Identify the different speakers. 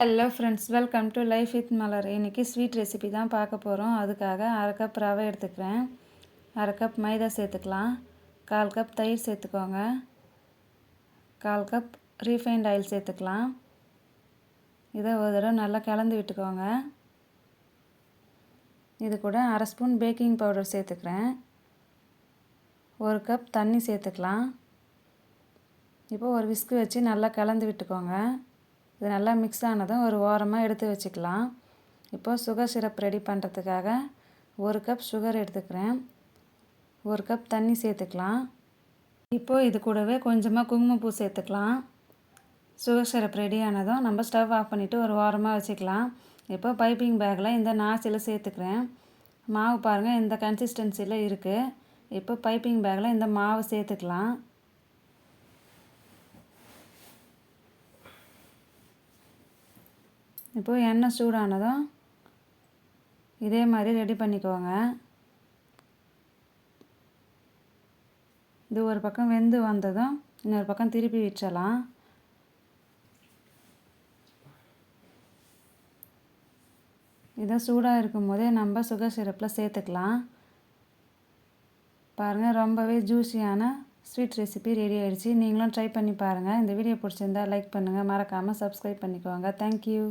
Speaker 1: Hello friends welcome to life with Malar இன்றைக்கி sweet recipe தான் பார்க்க போகிறோம் அதுக்காக அரை கப் ரவை எடுத்துக்கிறேன். அரை கப் மைதா சேர்த்துக்கலாம். கால் கப் தயிர் சேர்த்துக்கோங்க. கால் கப் ரீஃபைண்ட் ஆயில் சேர்த்துக்கலாம். இதை ஒரு தடவை நல்லா கலந்து விட்டுக்கோங்க. இது கூட அரை ஸ்பூன் பேக்கிங் பவுடர் சேர்த்துக்கிறேன். ஒரு கப் தண்ணி சேர்த்துக்கலாம். இப்போ ஒரு விஸ்கு வச்சு நல்லா கலந்து விட்டுக்கோங்க. இது நல்லா மிக்ஸ் ஆனதும் ஒரு ஓரமாக எடுத்து வச்சுக்கலாம். இப்போது சுகர் சிரப் ரெடி பண்ணுறதுக்காக ஒரு கப் சுகர் எடுத்துக்கிறேன். ஒரு கப் தண்ணி சேர்த்துக்கலாம். இப்போது இது கூடவே கொஞ்சமாக குங்குமப்பூ சேர்த்துக்கலாம். சுகர் சிரப் ரெடி ஆனதும் நம்ம ஸ்டவ் ஆஃப் பண்ணிவிட்டு ஒரு ஓரமாக வச்சுக்கலாம். இப்போ பைப்பிங் பேக்கில் இந்த நாசியில் சேர்த்துக்கிறேன். மாவு பாருங்கள் இந்த கன்சிஸ்டன்சியில் இருக்குது இப்போ பைப்பிங் பேக்கில் இந்த மாவு சேர்த்துக்கலாம். இப்போது எண்ணெய் சூடானதும் இதே மாதிரி ரெடி பண்ணிக்கோங்க. இது ஒரு பக்கம் வெந்து வந்ததும் இன்னொரு பக்கம் திருப்பி வச்சலாம் இதை சூடாக இருக்கும் போதே நம்ம சுகர் சிரப்பில் சேர்த்துக்கலாம். பாருங்கள் ரொம்பவே ஜூஸியான ஸ்வீட் ரெசிபி ரெடி ஆகிடுச்சு நீங்களும் ட்ரை பண்ணி பாருங்கள் இந்த வீடியோ பிடிச்சிருந்தா லைக் பண்ணுங்கள் மறக்காமல் சப்ஸ்கிரைப் பண்ணிக்கோங்க. தேங்க்யூ